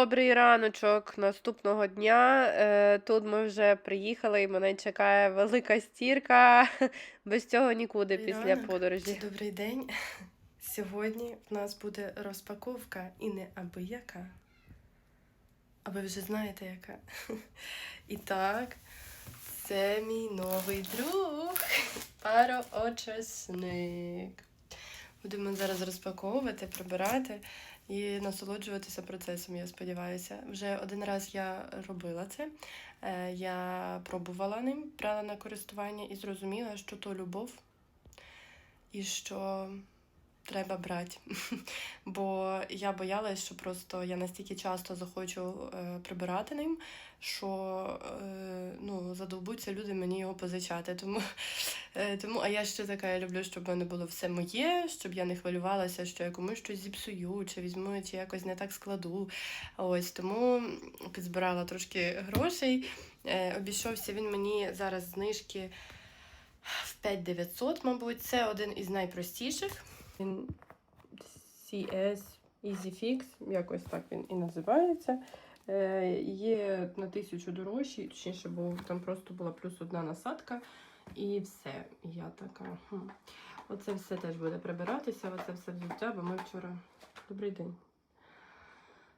Добрий раночок наступного дня. Е, Тут ми вже приїхали і мене чекає велика стірка. Без цього нікуди Добрий після ранок. подорожі. Добрий день. Сьогодні в нас буде розпаковка і не аби яка. А ви вже знаєте яка. І так, це мій новий друг. Пароочисник. Будемо зараз розпаковувати, прибирати і насолоджуватися процесом, я сподіваюся. Вже один раз я робила це. Е, Я пробувала ним, брала на користування і зрозуміла, що то любов і що треба брати. Бо я боялась, що просто я настільки часто захочу е, прибирати ним, що е, ну, задовбуться люди мені його позичати. Тому, е, тому, а я ще така, я люблю, щоб в мене було все моє, щоб я не хвилювалася, що я комусь щось зіпсую, чи візьму, чи якось не так складу. Ось тому підзбирала трошки грошей. Обійшовся він мені зараз знижки в 5900, мабуть, це один із найпростіших. CS EasyFix, якось так він і називається. Е, є на тисячу дорожчий, точніше, бо там просто була плюс одна насадка. І все. Я така. Хм. Оце все теж буде прибиратися, оце все взуття, бо ми вчора. Добрий день.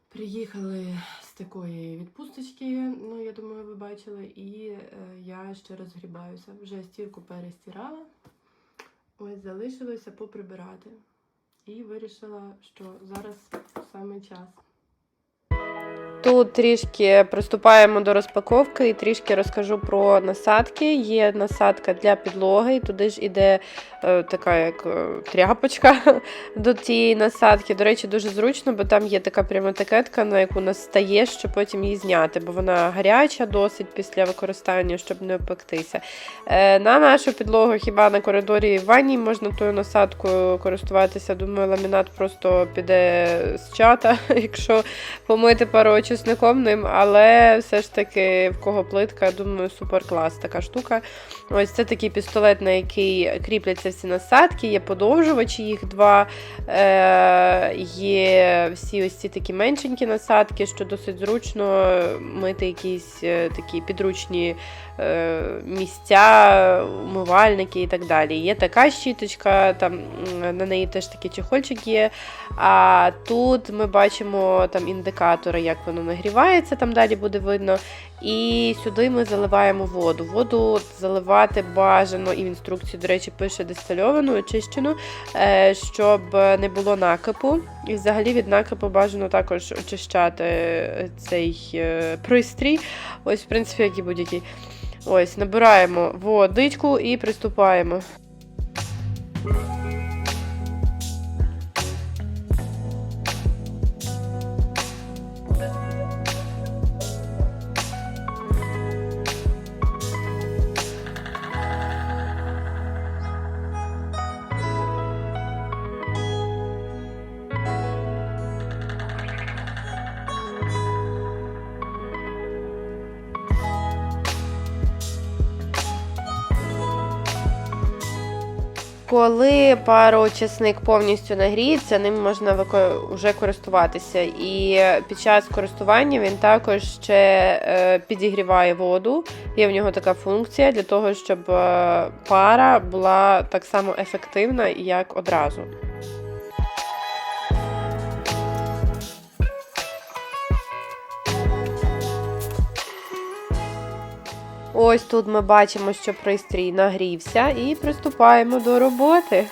Приїхали з такої відпусточки, ну я думаю, ви бачили, і е, я ще розгрібаюся. Вже стірку перестирала. Ось залишилося поприбирати. І вирішила, що зараз саме час. Тут трішки приступаємо до розпаковки і трішки розкажу про насадки. Є насадка для підлоги, і туди ж іде е, така як е, тряпочка до тієї насадки. До речі, дуже зручно, бо там є така прямо етикетка, на яку настаєш, щоб потім її зняти, бо вона гаряча досить після використання, щоб не опектися. Е, на нашу підлогу хіба на коридорі в ванні можна тою насадкою користуватися. Думаю, ламінат просто піде з чата, якщо помити пару чесником ним, але все ж таки в кого плитка, думаю, супер клас така штука. Ось це такий пістолет, на який кріпляться всі насадки, є подовжувачі, їх два. Е, є всі ось ці такі меншенькі насадки, що досить зручно мити якісь е, такі підручні е, місця, умивальники і так далі. Є така щіточка, там на неї теж такий чехольчик є. А тут ми бачимо там індикатори, як воно нагрівається, там далі буде видно. І сюди ми заливаємо воду. Воду заливати бажано, і в інструкції, до речі, пише дистильовану, очищену, е, щоб не було накипу. І взагалі від накипу бажано також очищати е, цей е, пристрій. Ось, в принципі, як і будь-який. Ось, набираємо водичку і приступаємо. Коли пароочисник повністю нагріється, ним можна вже користуватися. І під час користування він також ще е, підігріває воду. Є в нього така функція для того, щоб е, пара була так само ефективна, як одразу. Ось тут ми бачимо, що пристрій нагрівся, і приступаємо до роботи.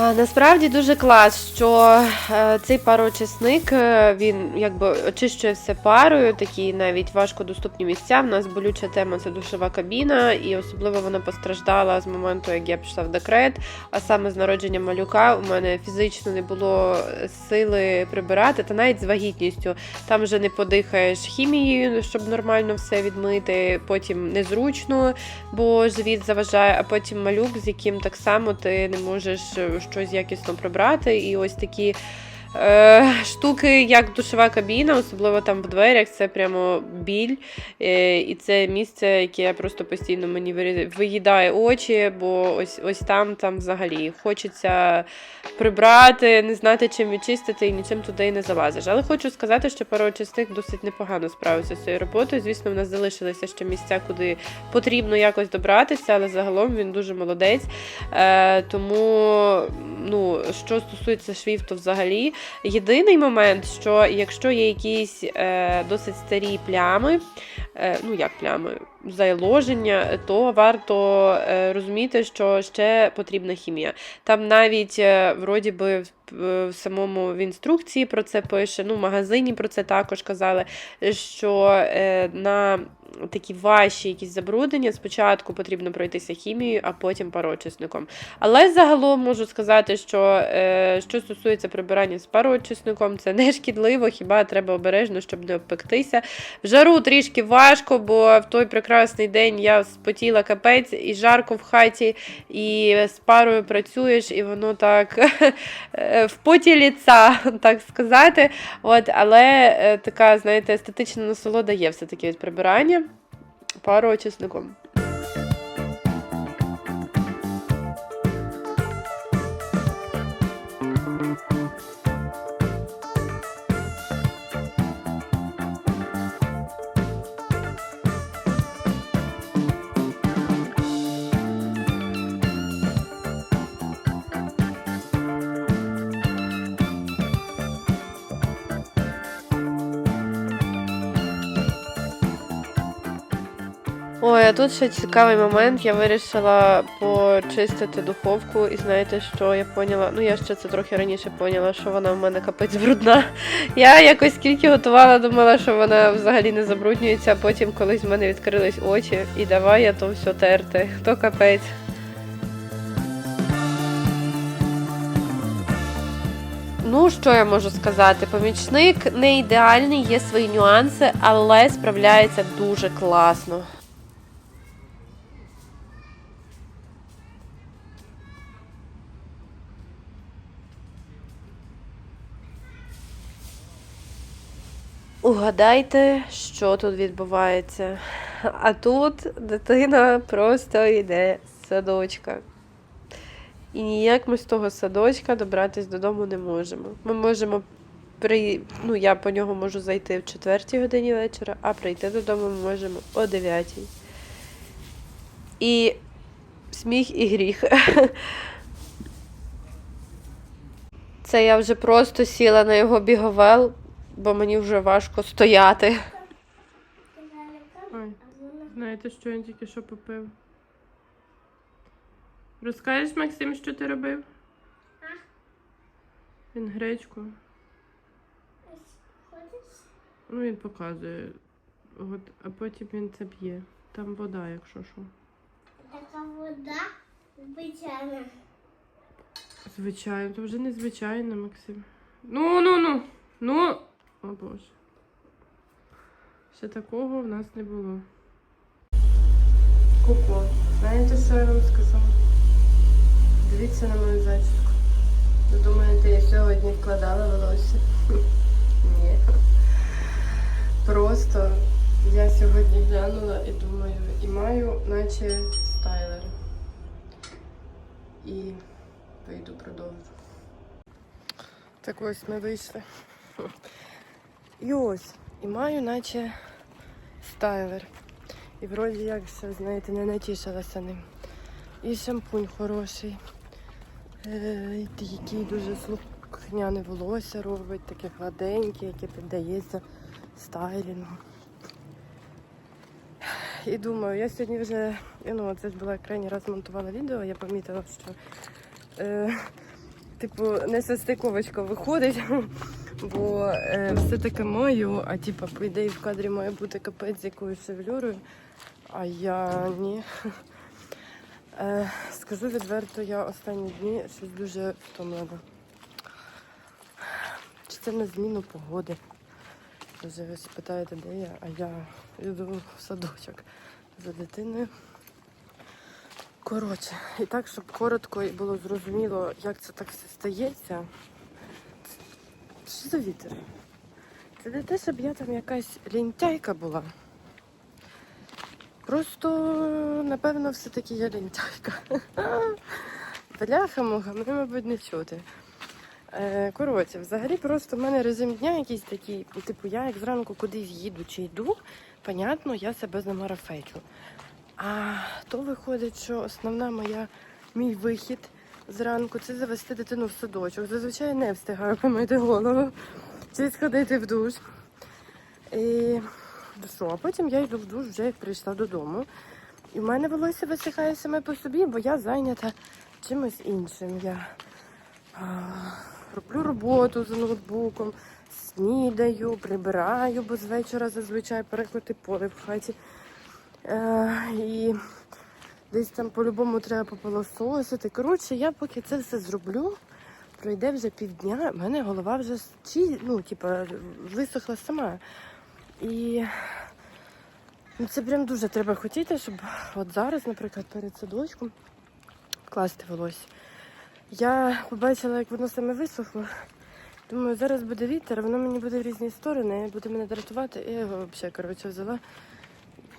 Насправді дуже клас, що е, цей пароочисник е, він якби очищує все парою, такі навіть важкодоступні місця. В нас болюча тема це душова кабіна, і особливо вона постраждала з моменту, як я пішла в декрет. А саме з народження малюка у мене фізично не було сили прибирати, та навіть з вагітністю. Там вже не подихаєш хімією, щоб нормально все відмити. Потім незручно, бо живіт заважає, а потім малюк, з яким так само ти не можеш е, щось якісно прибрати. І ось такі штуки, як душова кабіна, особливо там в дверях, це прямо біль. Е, і це місце, яке просто постійно мені виїдає очі, бо ось ось там, там взагалі хочеться прибрати, не знати, чим відчистити, і нічим туди і не залазиш. Але хочу сказати, що пароочисник досить непогано справився з цією роботою. Звісно, в нас залишилися ще місця, куди потрібно якось добратися, але загалом він дуже молодець. Е, тому, ну, що стосується швів, то взагалі. Єдиний момент, що якщо є якісь е, досить старі плями, е, ну як плями, зайложення, то варто е, розуміти, що ще потрібна хімія. Там навіть е, вроді би в, самому в інструкції про це пише, ну в магазині про це також казали, що е, на такі важчі якісь забруднення спочатку потрібно пройтися хімією, а потім пароочисником. Але загалом можу сказати, що що стосується прибирання з пароочисником, це не шкідливо, хіба треба обережно, щоб не обпектися. В жару трішки важко, бо в той прекрасний день я спотіла капець, і жарко в хаті, і з парою працюєш, і воно так в поті ліца, так сказати. От, але е, така, знаєте, естетична насолода є все-таки від прибирання пароочисником. Тут ще цікавий момент. Я вирішила почистити духовку, і знаєте, що я поняла? Ну, я ще це трохи раніше поняла, що вона в мене капець брудна. Я якось скільки готувала, думала, що вона взагалі не забруднюється, а потім колись в мене відкрились очі, і давай я то все терти. Хто капець? Ну, що я можу сказати? Помічник не ідеальний, є свої нюанси, але справляється дуже класно. Угадайте, що тут відбувається. А тут дитина просто йде з садочка. І ніяк ми з того садочка добратись додому не можемо. Ми можемо при... ну, я по нього можу зайти в 4 годині вечора, а прийти додому ми можемо о 9. І сміх і гріх. Це я вже просто сіла на його біговел, бо мені вже важко стояти. Ой, знаєте, що він тільки що попив? Розкажеш, Максим, що ти робив? Він гречку. Ну, він показує. От, а потім він це п'є. Там вода, якщо що. Така вода звичайна. Звичайно, то вже не звичайно, Максим. Ну, ну, ну. Ну. О Боже. Ще такого в нас не було. Куко, знаєте, що я вам сказала? Дивіться на мою зачіску. Ви думаєте, я сьогодні вкладала волосся? Ні. Просто я сьогодні глянула і думаю, і маю, наче стайлер. І вийду продовжу. Так ось ми вийшли. І ось. І маю, наче стайлер. І вроді як ще, знаєте, не натішилася ним. І шампунь хороший. Е, який дуже слухняне волосся робить, таке гладеньке, яке піддається стайлінгу. І думаю, я сьогодні вже, ну це ж була крайній раз монтувала відео, я помітила, що е, типу не состиковочка виходить, бо е, все таке маю, а типу, по ідеї в кадрі має бути капець з якоюсь шевелюрою, а я ні. Е, скажу відверто, я останні дні щось дуже втомлена. Чи це на зміну погоди? Вже ви питаєте, де я, а я йду в садочок за дитиною. Коротше, і так, щоб коротко і було зрозуміло, як це так все стається. Що за вітер? Це не те, щоб я там якась лінтяйка була. Просто, напевно, все-таки я лінтяйка. Бляха-муха, мене, мабуть, не чути. Е, коротше, взагалі просто в мене режим дня якийсь такий, типу, я як зранку кудись їду чи йду, понятно, я себе замарафечу. А то виходить, що основна моя мій вихід зранку це завести дитину в садочок. Зазвичай не встигаю помити голову чи сходити в душ. І що, а потім я йду в душ, вже як прийшла додому. І в мене волосся висихає саме по собі, бо я зайнята чимось іншим. Я а, роблю роботу за ноутбуком, снідаю, прибираю, бо з вечора зазвичай перекоти поле в хаті. Е, і десь там по-любому треба попилососити. Коротше, я поки це все зроблю, пройде вже півдня, в мене голова вже чи, ну, типа, висохла сама. І ну, це прям дуже треба хотіти, щоб от зараз, наприклад, перед садочком класти волосся. Я побачила, як воно саме висохло. Думаю, зараз буде вітер, воно мені буде в різні сторони, буде мене дратувати. Я його взагалі, взяла,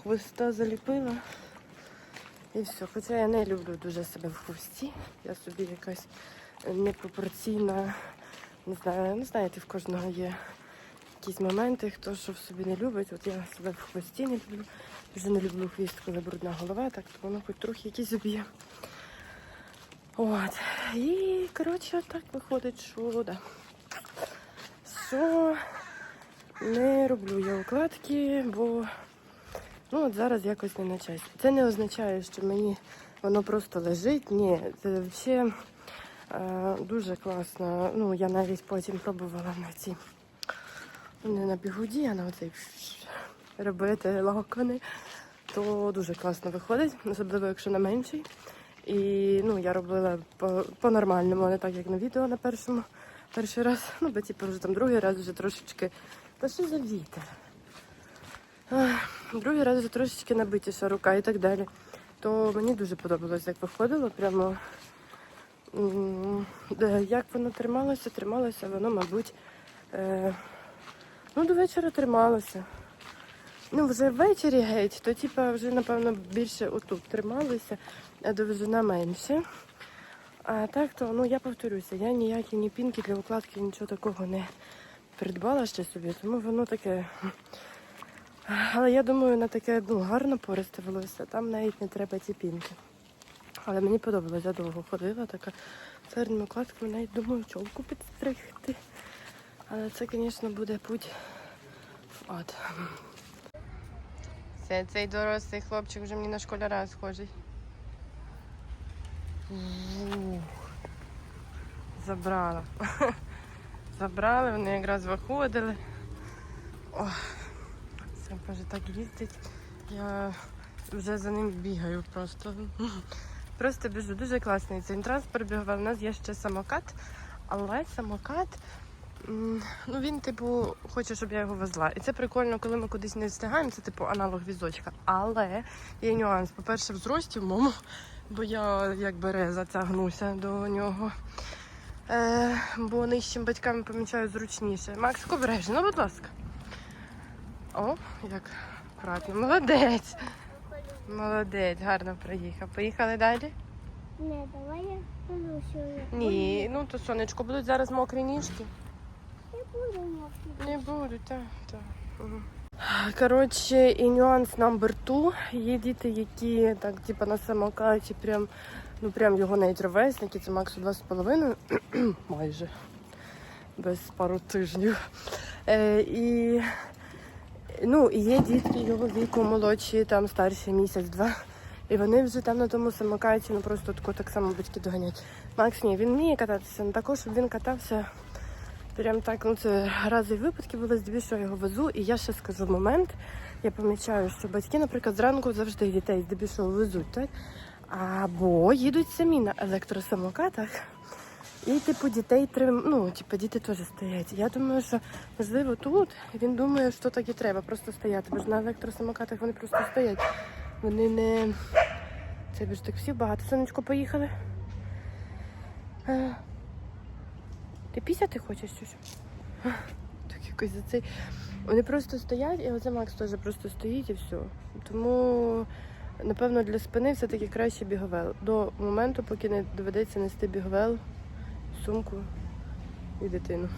хвоста заліпила. І все. Хоча я не люблю дуже себе в хвості. Я собі якась непропорційна, не знаю, не знаєте, в кожного є якісь моменти, хто що в собі не любить. От я себе в хвості не люблю. Дуже не люблю хвіст, коли брудна голова, так то воно хоч трохи якийсь об'єм. От. І, коротше, так виходить, що да. Що не роблю я укладки, бо ну, от зараз якось не на часі. Це не означає, що мені воно просто лежить. Ні, це взагалі е, дуже класно. Ну, я навіть потім пробувала на ці не на бігуді, а на оцей робити локони, то дуже класно виходить, особливо якщо на менший. І ну, я робила по- по-нормальному, не так, як на відео на першому перший раз. Ну, бо типу вже там другий раз вже трошечки. Та що за вітер? Другий раз вже трошечки набитіша рука і так далі. То мені дуже подобалось, як виходило. Прямо як воно трималося, трималося, воно, мабуть, е, ну, до вечора трималося. Ну, вже ввечері геть, то типа вже, напевно, більше отут трималося, а довжина менше. А так то, ну я повторюся, я ніякі ні пінки для укладки, нічого такого не придбала ще собі, тому воно таке. Але я думаю, на таке ну, гарно пористе волосся, там навіть не треба ці пінки. Але мені подобалось, я довго ходила, така середніми укладками, навіть думаю, чолку підстригти. Але це, звісно, буде путь в. Це цей дорослий хлопчик вже мені на школяра схожий. Забрала. Забрали, вони якраз виходили. Ох, це каже, так їздить. Я вже за ним бігаю просто. Просто біжу. Дуже класний цей транспорт бігав. У нас є ще самокат, але самокат. Ну, він, типу, хоче, щоб я його везла. І це прикольно, коли ми кудись не встигаємо, це типу аналог візочка. Але є нюанс. По-перше, в зрості в моєму, бо я як береза тягнуся до нього. Е, бо нижчим батьками помічаю зручніше. Макс, обережно, будь ласка. О, як акуратно. Молодець. Молодець, гарно проїхав. Поїхали далі? Не, давай я полюсю. Ні, ну то сонечко, будуть зараз мокрі ніжки. Не буду мокрий. Не будуть, так, так. Угу. Коротше, і нюанс number two. Є діти, які так, типу, на самокаті, прям, ну прям його навіть ровесники, це Максу два з половиною, майже без пару тижнів. Е, і, ну, і є дітки його віку молодші, там старші місяць-два. І вони вже там на тому самокаті, ну просто тако так само батьки доганять. Макс, ні, він вміє кататися, але також щоб він катався Прям так, ну це рази випадки були, здебільшого його везу. І я ще скажу момент. Я помічаю, що батьки, наприклад, зранку завжди дітей здебільшого везуть, так? Або їдуть самі на електросамокатах. І, типу, дітей трим... ну, типу, діти теж стоять. Я думаю, що можливо тут він думає, що так і треба, просто стояти. Бо ж на електросамокатах вони просто стоять. Вони не. Це більш так всі багато. Сонечко, поїхали. Е, Ти пісяти хочеш чи що? Так якось за цей. Вони просто стоять, і оце Макс теж просто стоїть і все. Тому, напевно, для спини все-таки краще біговел. До моменту, поки не доведеться нести біговел, сумку і дитину.